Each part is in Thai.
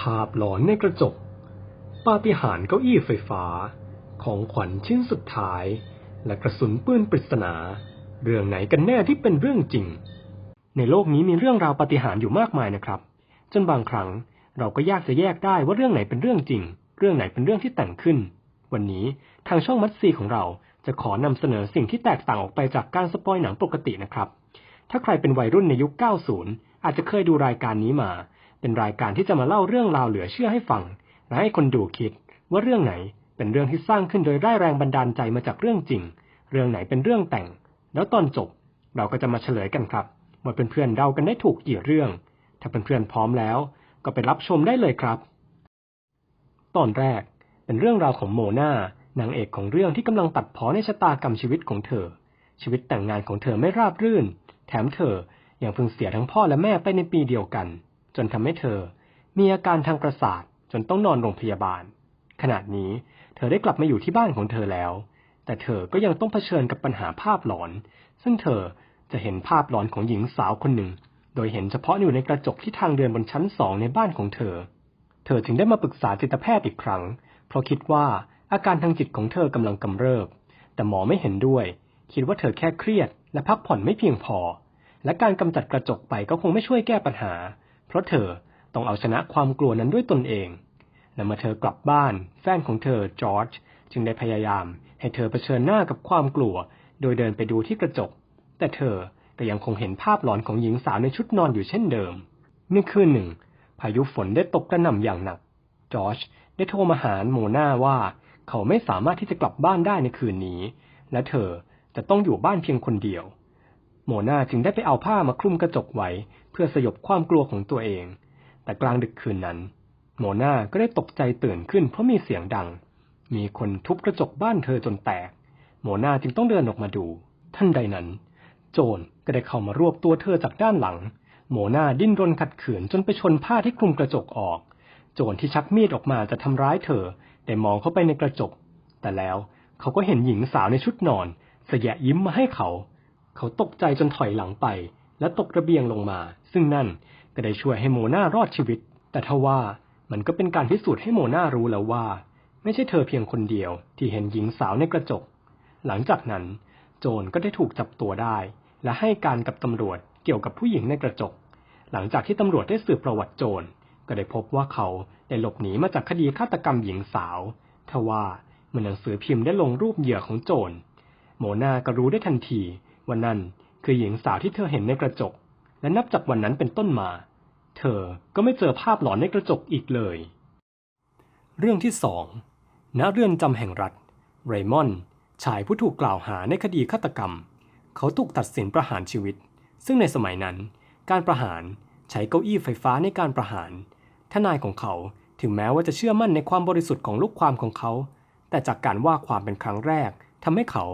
ภาพหลอนในกระจก ปาฏิหาริย์เก้าอี้ไฟฟ้า ของขวัญชิ้นสุดท้าย และกระสุนปืนปริศนา เรื่องไหนกันแน่ที่เป็นเรื่องจริง ในโลกนี้มีเรื่องราวปาฏิหาริย์อยู่มากมายนะครับ จนบางครั้งเราก็ยากจะแยกได้ว่าเรื่องไหนเป็นเรื่องจริง เรื่องไหนเป็นเรื่องที่แต่งขึ้น วันนี้ทางช่องมัดซีของเราจะขอนำเสนอสิ่งที่แตกต่างออกไปจากการสปอยหนังปกตินะครับ ถ้าใครเป็นวัยรุ่นในยุค 90 อาจจะเคยดูรายการนี้มา เป็นรายการที่จะมาเล่าเรื่องราวเหลือเชื่อให้ฟัง และให้คนดูคิดว่าเรื่องไหนเป็นเรื่องที่สร้างขึ้นโดยได้แรงบันดาลใจมาจากเรื่องจริง เรื่องไหนเป็นเรื่องแต่ง แล้วตอนจบ เราก็จะมาเฉลยกันครับว่าเพื่อนๆเดากันได้ถูกกี่เรื่อง ถ้าเพื่อนๆพร้อมแล้ว ก็ไปรับชมได้เลยครับ ตอนแรกเป็นเรื่องราวของโมนานางเอกของเรื่องที่กำลังตัดพ้อในชะตากรรมชีวิตของเธอ ชีวิตแต่งงานของเธอไม่ราบรื่น แถมเธอยังเพิ่งเสียทั้งพ่อและแม่ไปในปีเดียวกัน จนทำให้เธอมีอาการทางประสาทจนต้องนอนโรงพยาบาล ขณะนี้เธอได้กลับมาอยู่ที่บ้านของเธอแล้ว แต่เธอก็ยังต้องเผชิญกับปัญหาภาพหลอน ซึ่งเธอจะเห็นภาพหลอนของหญิงสาวคนหนึ่ง โดยเห็นเฉพาะอยู่ในกระจกที่ทางเดินบนชั้นสองในบ้านของเธอ เธอจึงได้มาปรึกษาจิตแพทย์อีกครั้ง เพราะคิดว่าอาการทางจิตของเธอกำลังกำเริบ แต่หมอไม่เห็นด้วย คิดว่าเธอแค่เครียดและพักผ่อนไม่เพียงพอ และการกำจัดกระจกไปก็คงไม่ช่วยแก้ปัญหา เพราะเธอต้องเอาชนะความกลัวนั้นด้วยตนเองและเมื่อเธอกลับบ้าน แฟนของเธอจอร์จจึงได้พยายามให้เธอเผชิญหน้ากับความกลัว โดยเดินไปดูที่กระจก แต่เธอก็ยังคงเห็นภาพหลอนของหญิงสาวในชุดนอนอยู่เช่นเดิมในคืนหนึ่ง พายุฝนได้ตกกระหน่ำอย่างหนัก จอร์จได้โทรมาหาโมนาว่าเขาไม่สามารถที่จะกลับบ้านได้ในคืนนี้ และเธอจะต้องอยู่บ้านเพียงคนเดียว โมนาจึงได้ไปเอาผ้ามาคลุมกระจกไว้ เพื่อสยบความกลัวของตัวเอง แต่กลางดึกคืนนั้น โมนาก็ได้ตกใจตื่นขึ้นเพราะมีเสียงดัง มีคนทุบกระจกบ้านเธอจนแตก โมนาจึงต้องเดินออกมาดู ท่านใดนั้น โจรก็ได้เข้ามารวบตัวเธอจากด้านหลัง โมนาดิ้นรนขัดขืนจนไปชนผ้าที่คลุมกระจกออก โจรที่ชักมีดออกมาจะทำร้ายเธอได้มองเข้าไปในกระจก แต่แล้วเขาก็เห็นหญิงสาวในชุดนอนเสยะยิ้มมาให้เขา เขาตกใจจนถอยหลังไป และตกระเบียงลงมา ซึ่งนั่นก็ได้ช่วยให้โมนารอดชีวิต แต่ทว่ามันก็เป็นการพิสูจน์ให้โมนารู้แล้วว่า ไม่ใช่เธอเพียงคนเดียวที่เห็นหญิงสาวในกระจก หลังจากนั้น โจรก็ได้ถูกจับตัวได้ และให้การกับตำรวจเกี่ยวกับผู้หญิงในกระจก หลังจากที่ตำรวจได้สืบประวัติโจรก็ได้พบว่าเขาได้หลบหนีมาจากคดีฆาตกรรมหญิงสาว ทว่าเมื่อหนังสือพิมพ์ได้ลงรูปเหยื่อของโจรโมนาก็รู้ได้ทันที ว่านั่นคือหญิงสาวที่เธอเห็นในกระจก และนับจากวันนั้นเป็นต้นมา เธอก็ไม่เจอภาพหลอนในกระจกอีกเลย เรื่องที่สองณเรือนจำแห่งรัฐ เรมอนด์ชายผู้ถูกกล่าวหาในคดีฆาตกรรม เขาถูกตัดสินประหารชีวิต ซึ่งในสมัยนั้น การประหารใช้เก้าอี้ไฟฟ้าในการประหาร ทนายของเขาถึงแม้ว่าจะเชื่อมั่นในความบริสุทธิ์ของลูกความของเขา แต่จากการว่าความเป็นครั้งแรกทำให้เขา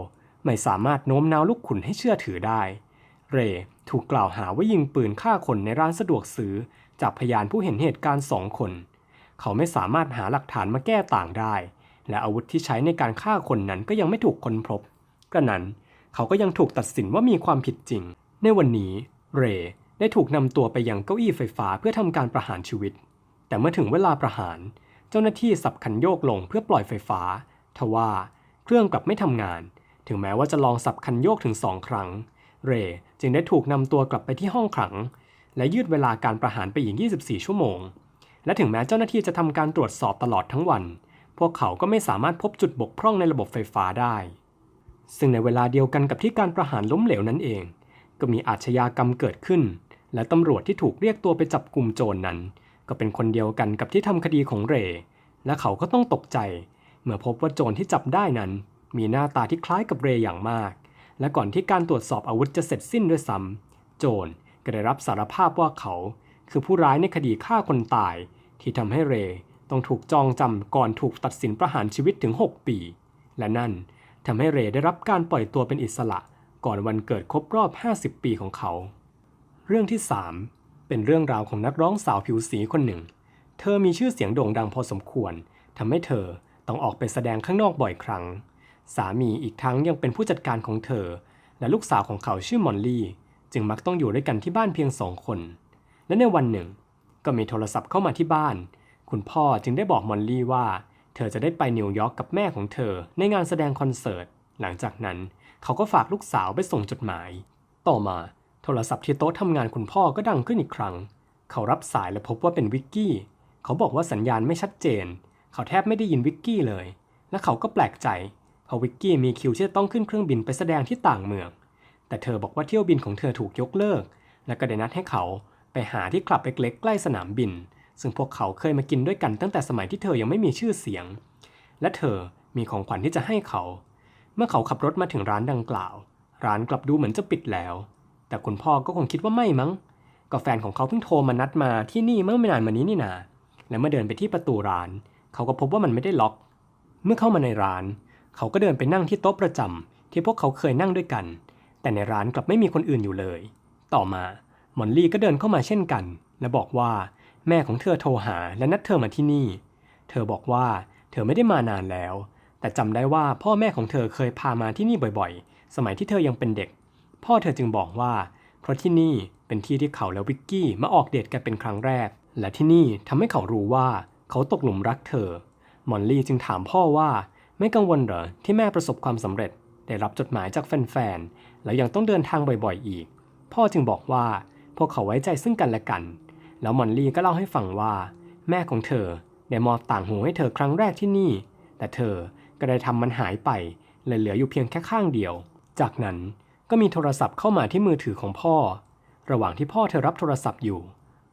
ไม่สามารถโน้มน้าวลูกขุนให้เชื่อถือได้ เรถูกกล่าวหาว่ายิงปืนฆ่าคนในร้านสะดวกซื้อ จากพยานผู้เห็นเหตุการณ์สองคน เขาไม่สามารถหาหลักฐานมาแก้ต่างได้ และอาวุธที่ใช้ในการฆ่าคนนั้นก็ยังไม่ถูกค้นพบกระนั้นเขาก็ยังถูกตัดสินว่ามีความผิดจริง ในวันนี้ เรได้ถูกนำตัวไปยังเก้าอี้ไฟฟ้าเพื่อทำการประหารชีวิต แต่เมื่อถึงเวลาประหาร เจ้าหน้าที่สับคันโยกลงเพื่อปล่อยไฟฟ้า ทว่าเครื่องกลับไม่ทำงาน ถึงแม้ว่าจะลองสับคันโยกถึงสองครั้ง เรจึงได้ถูกนำตัวกลับไปที่ห้องขัง และยืดเวลาการประหารไปอีก 24 ชั่วโมง และถึงแม้เจ้าหน้าที่จะทำการตรวจสอบตลอดทั้งวัน พวกเขาก็ไม่สามารถพบจุดบกพร่องในระบบไฟฟ้าได้ ซึ่งในเวลาเดียวกันกับที่การประหารล้มเหลวนั่นเอง ก็มีอาชญากรรมเกิดขึ้น และตำรวจที่ถูกเรียกตัวไปจับกลุ่มโจรนนั้น ก็เป็นคนเดียวกันกับที่ทำคดีของเร และเขาก็ต้องตกใจ เมื่อพบว่าโจรที่จับได้นั้น มีหน้าตาที่คล้ายกับเรย์อย่างมาก และก่อนที่การตรวจสอบอาวุธจะเสร็จสิ้นด้วยซ้ำโจรก็ได้รับสารภาพว่าเขา คือผู้ร้ายในคดีฆ่าคนตาย ที่ทำให้เรย์ต้องถูกจองจำก่อนถูกตัดสินประหารชีวิตถึง 6 ปี และนั่นทำให้เรย์ได้รับการปล่อยตัวเป็นอิสระ ก่อนวันเกิดครบรอบ 50 ปีของเขา เรื่องที่ 3 เป็นเรื่องราวของนักร้องสาวผิวสีคนหนึ่ง เธอมีชื่อเสียงโด่งดังพอสมควรทำให้เธอต้องออกไปแสดงข้างนอกบ่อยครั้ง สามีอีกทั้งยังเป็นผู้จัดการของเธอ และลูกสาวของเขาชื่อมอลลี่ จึงมักต้องอยู่ด้วยกันที่บ้านเพียงสองคน และในวันหนึ่ง ก็มีโทรศัพท์เข้ามาที่บ้าน คุณพ่อจึงได้บอกมอลลี่ว่า เธอจะได้ไปนิวยอร์กกับแม่ของเธอ ในงานแสดงคอนเสิร์ต หลังจากนั้นเขาก็ฝากลูกสาวไปส่งจดหมาย ต่อมาโทรศัพท์ที่โต๊ะทำงานคุณพ่อก็ดังขึ้นอีกครั้ง เขารับสายและพบว่าเป็นวิกกี้ เขาบอกว่าสัญญาณไม่ชัดเจน เขาแทบไม่ได้ยินวิกกี้เลย และเขาก็แปลกใจ เพราะวิกกี้มีคิวที่จะต้องขึ้นเครื่องบินไปแสดงที่ต่างเมือง แต่เธอบอกว่าเที่ยวบินของเธอถูกยกเลิก และก็ได้นัดให้เขาไปหาที่คลับเล็กๆใกล้สนามบิน ซึ่งพวกเขาเคยมากินด้วยกันตั้งแต่สมัยที่เธอยังไม่มีชื่อเสียง และเธอมีของขวัญที่จะให้เขา เมื่อเขาขับรถมาถึงร้านดังกล่าว ร้านกลับดูเหมือนจะปิดแล้ว แต่คุณพ่อก็คงคิดว่าไม่มั้งก็แฟนของเขาเพิ่งโทรมานัดมาที่นี่เมื่อไม่นานมานี้นี่นา และเมื่อเดินไปที่ประตูร้าน เขาก็พบว่ามันไม่ได้ล็อก เมื่อเข้ามาในร้าน เขาก็เดินไปนั่งที่โต๊ะประจำที่พวกเขาเคยนั่งด้วยกัน แต่ในร้านกลับไม่มีคนอื่นอยู่เลย ต่อมามอนลี่ก็เดินเข้ามาเช่นกัน และบอกว่าแม่ของเธอโทรหาและนัดเธอมาที่นี่ เธอบอกว่าเธอไม่ได้มานานแล้ว แต่จำได้ว่าพ่อแม่ของเธอเคยพามาที่นี่บ่อยๆ สมัยที่เธอยังเป็นเด็ก พ่อเธอจึงบอกว่า เพราะที่นี่เป็นที่ที่เขาและวิกกี้มาออกเดทกันเป็นครั้งแรก และที่นี่ทำให้เขารู้ว่าเขาตกหลุมรักเธอ มอนลี่จึงถามพ่อว่า ไม่กังวลเหรอที่แม่ประสบความสำเร็จ ได้รับจดหมายจากแฟนๆ แล้วยังต้องเดินทางบ่อยๆ อีก พ่อจึงบอกว่าพวกเขาไว้ใจซึ่งกันและกัน แล้วมอนลี่ก็เล่าให้ฟังว่า แม่ของเธอได้มอบต่างหูให้เธอครั้งแรกที่นี่ แต่เธอก็ได้ทำมันหายไปเลยเหลืออยู่เพียงแค่ข้างเดียว จากนั้นก็มีโทรศัพท์เข้ามาที่มือถือของพ่อ ระหว่างที่พ่อเธอรับโทรศัพท์อยู่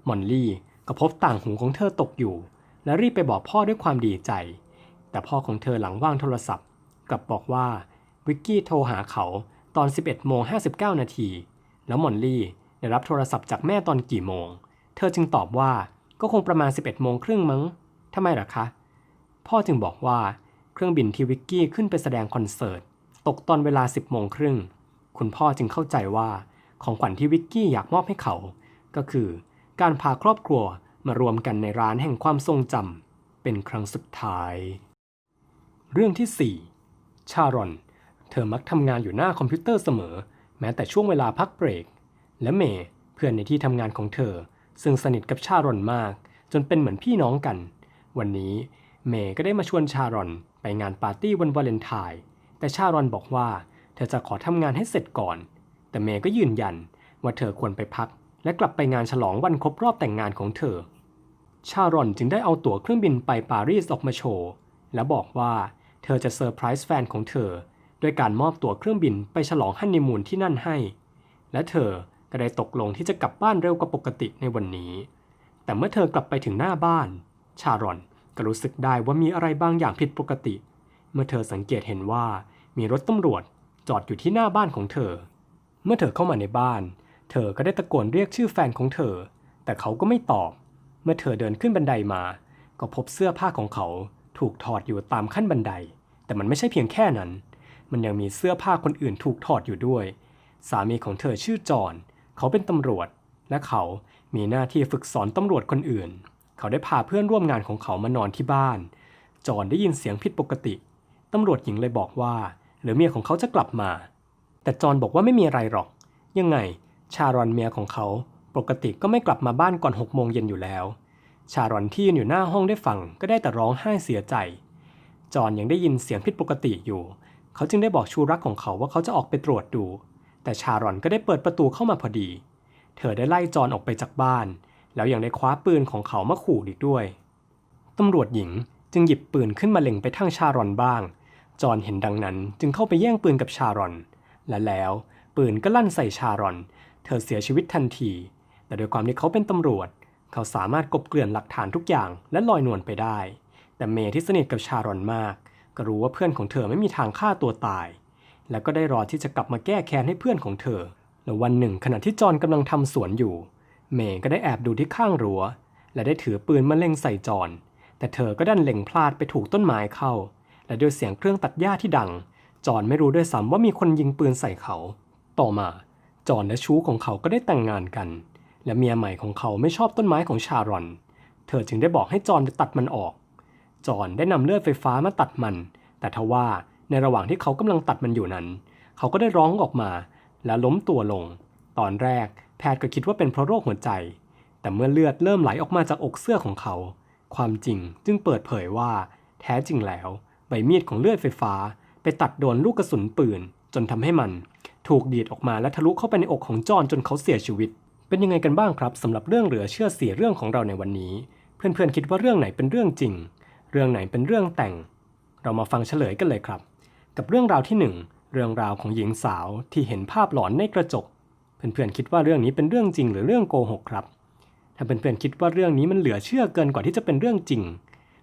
มอนลี่ก็พบต่างหูของเธอตกอยู่ และรีบไปบอกพ่อด้วยความดีใจ แต่พ่อของเธอหลังว่างโทรศัพท์ กลับบอกว่าวิกกี้โทรหาเขาตอน 11โมง59 นาที แล้วมอนลี่ได้รับโทรศัพท์จากแม่ตอนกี่โมง เธอจึงตอบว่าก็คงประมาณ 11โมงครึ่งมั้งทำไมล่ะคะ พ่อจึงบอกว่าเครื่องบินที่วิกกี้ขึ้นไปแสดงคอนเสิร์ต ตกตอนเวลา 10โมงครึ่ง คุณพ่อจึงเข้าใจว่าของขวัญที่วิกกี้อยากมอบให้เขา ก็คือการพาครอบครัวมารวมกันในร้านแห่งความทรงจำเป็นครั้งสุดท้าย เรื่องที่ 4 ชารอน เธอมักทำงานอยู่หน้าคอมพิวเตอร์เสมอ แม้แต่ช่วงเวลาพักเบรก และเมย์เพื่อนในที่ทำงานของเธอ ซึ่งสนิทกับชารอนมาก จนเป็นเหมือนพี่น้องกัน วันนี้เมย์ก็ได้มาชวนชารอนไปงานปาร์ตี้วันวาเลนไทน์แต่ชารอนบอกว่า เธอจะขอทำงานให้เสร็จก่อน แต่เมย์ก็ยืนยันว่าเธอควรไปพัก และกลับไปงานฉลองวันครบรอบแต่งงานของเธอ ชารอนจึงได้เอาตั๋วเครื่องบินไปปารีสออกมาโชว์ และบอกว่า เธอจะเซอร์ไพรส์แฟนของเธอด้วยการมอบตั๋วเครื่องบินไปฉลองฮันนีมูนที่นั่นให้ และเธอก็ได้ตกลงที่จะกลับบ้านเร็วกว่าปกติในวันนี้ แต่เมื่อเธอกลับไปถึงหน้าบ้าน ชารอนก็รู้สึกได้ว่ามีอะไรบางอย่างผิดปกติ เมื่อเธอสังเกตเห็นว่ามีรถตำรวจจอดอยู่ที่หน้าบ้านของเธอ เมื่อเธอเข้ามาในบ้าน เธอก็ได้ตะโกนเรียกชื่อแฟนของเธอ แต่เขาก็ไม่ตอบ เมื่อเธอเดินขึ้นบันไดมา ก็พบเสื้อผ้าของเขา ถูกถอดอยู่ตามขั้นบันได แต่มันไม่ใช่เพียงแค่นั้น มันยังมีเสื้อผ้าคนอื่นถูกถอดอยู่ด้วย สามีของเธอชื่อจอน เขาเป็นตำรวจ และเขามีหน้าที่ฝึกสอนตำรวจคนอื่น เขาได้พาเพื่อนร่วมงานของเขามานอนที่บ้าน จอนได้ยินเสียงผิดปกติ ตำรวจหญิงเลยบอกว่า หรือเมียของเขาจะกลับมา แต่จอนบอกว่าไม่มีอะไรหรอก ยังไง ชารอนเมียของเขาปกติก็ไม่กลับมาบ้านก่อนหกโมงเย็นอยู่แล้ว ชารอนที่ยืนอยู่หน้าห้องได้ฟังก็ได้แต่ร้องไห้เสียใจ จอห์นยังได้ยินเสียงผิดปกติอยู่ เขาจึงได้บอกชูรักของเขาว่าเขาจะออกไปตรวจดู แต่ชารอนก็ได้เปิดประตูเข้ามาพอดี เธอได้ไล่จอห์นออกไปจากบ้าน แล้วยังได้คว้าปืนของเขามาขู่อีกด้วยตำรวจหญิงจึงหยิบปืนขึ้นมาเล็งไปทางชารอนบ้าง จอห์นเห็นดังนั้นจึงเข้าไปแย่งปืนกับชารอน และแล้วปืนก็ลั่นใส่ชารอน เธอเสียชีวิตทันที แต่ด้วยความที่เขาเป็นตำรวจ เขาสามารถกบเกลื่อนหลักฐานทุกอย่างและลอยนวลไปได้ แต่เมย์ที่สนิทกับชารอนมาก ก็รู้ว่าเพื่อนของเธอไม่มีทางฆ่าตัวตาย แล้วก็ได้รอที่จะกลับมาแก้แค้นให้เพื่อนของเธอ แล้ววันหนึ่งขณะที่จอนกำลังทำสวนอยู่ เมย์ก็ได้แอบดูที่ข้างรั้ว และได้ถือปืนมาเล็งใส่จอนแต่เธอก็ดันเล็งพลาดไปถูกต้นไม้เข้า และด้วยเสียงเครื่องตัดหญ้าที่ดัง จอนไม่รู้ด้วยซ้ำว่ามีคนยิงปืนใส่เขา ต่อมา จอนและชู้ของเขาก็ได้แต่งงานกัน และเมียใหม่ของเขาไม่ชอบต้นไม้ของชารอน เธอจึงได้บอกให้จอนตัดมันออก จอนได้นำเลือดไฟฟ้ามาตัดมัน แต่ทว่าในระหว่างที่เขากำลังตัดมันอยู่นั้น เขาก็ได้ร้องออกมา และล้มตัวลง ตอนแรกแพทย์ก็คิดว่าเป็นเพราะโรคหัวใจ แต่เมื่อเลือดเริ่มไหลออกมาจากอกเสื้อของเขา ความจริงจึงเปิดเผยว่า แท้จริงแล้ว ใบมีดของเลื่อยไฟฟ้า ไปตัดโดนลูกกระสุนปืน จนทำให้มัน ถูกดีดออกมาและทะลุเข้าไปในอกของจอนจนเขาเสียชีวิต เป็นยังไงกันบ้างครับสำหรับเรื่องเหลือเชื่อเสียเรื่องของเราในวันนี้ เพื่อนๆคิดว่าเรื่องไหนเป็นเรื่องจริง เรื่องไหนเป็นเรื่องแต่ง เรามาฟังเฉลยกันเลยครับ กับเรื่องราวที่หนึ่งเรื่องราวของหญิงสาวที่เห็นภาพหลอนในกระจก เพื่อนๆคิดว่าเรื่องนี้เป็นเรื่องจริงหรือเรื่องโกหกครับ ถ้าเพื่อนๆคิดว่าเรื่องนี้มันเหลือเชื่อเกินกว่าที่จะเป็นเรื่องจริง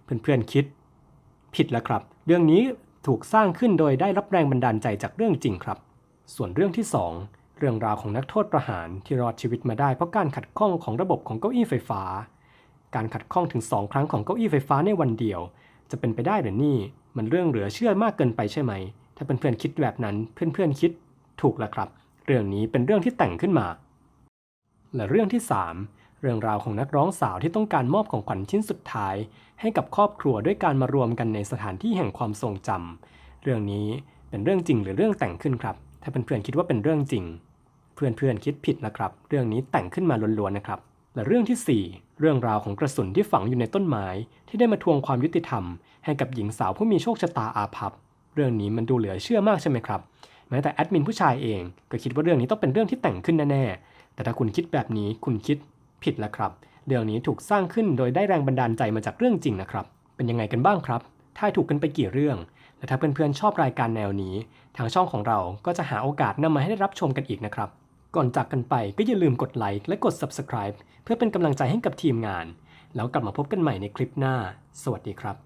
เพื่อนๆคิด ผิดแล้วครับ เรื่องนี้ถูกสร้างขึ้นโดยได้รับแรงบันดาลใจจากเรื่องจริงครับ ส่วนเรื่องที่สอง เรื่องราวของนักโทษประหารที่รอดชีวิตมาได้เพราะการขัดข้องของระบบของเก้าอี้ไฟฟ้า การขัดข้องถึงสองครั้งของเก้าอี้ไฟฟ้าในวันเดียว จะเป็นไปได้หรือนี่ มันเรื่องเหลือเชื่อมากเกินไปใช่ไหม ถ้าเพื่อนๆคิดแบบนั้นเพื่อนๆคิดถูกแล้วครับ เรื่องนี้เป็นเรื่องที่แต่งขึ้นมา และเรื่องที่ 3 เรื่องราวของนักร้องสาวที่ต้องการมอบของขวัญชิ้นสุดท้าย ให้กับครอบครัวด้วยการมารวมกันในสถานที่แห่งความทรงจำเรื่องนี้เป็นเรื่องจริงหรือเรื่องแต่งขึ้นครับ ถ้าเพื่อนๆคิดว่าเป็นเรื่องจริง เพื่อนๆคิดผิดนะครับ เรื่องนี้แต่งขึ้นมาล้วนๆนะครับ และเรื่องทีสี่ 4 เรื่องราวของกระสุนที่ฝังอยู่ในต้นไม้ ที่ได้มาทวงความยุติธรรม ให้กับหญิงสาวผู้มีโชคชะตาอาภัพ เรื่องนี้มันดูเหลือเชื่อมากใช่ไหมครับ แม้แต่แอดมินผู้ชายเอง ก็คิดว่าเรื่องนี้ต้องเป็นเรื่องที่แต่งขึ้นแน่ๆ แต่ถ้าคุณคิดแบบนี้คุณคิดผิดแล้วครับ เรื่องนี้ถูกสร้างขึ้นโดยได้แรงบันดาลใจมาจากเรื่องจริงนะครับ เป็นยังไงกันบ้างครับทายถูกกันไปกี่เรื่อง และถ้าเพื่อนๆชอบรายการแนวนี้ ทางช่องของเราก็จะหาโอกาสนำมาให้ได้รับชมกันอีกนะครับ ก่อนจากกันไปก็อย่าลืมกดไลค์และกด Subscribe เพื่อเป็นกำลังใจให้กับทีมงาน แล้วกลับมาพบกันใหม่ในคลิปหน้า สวัสดีครับ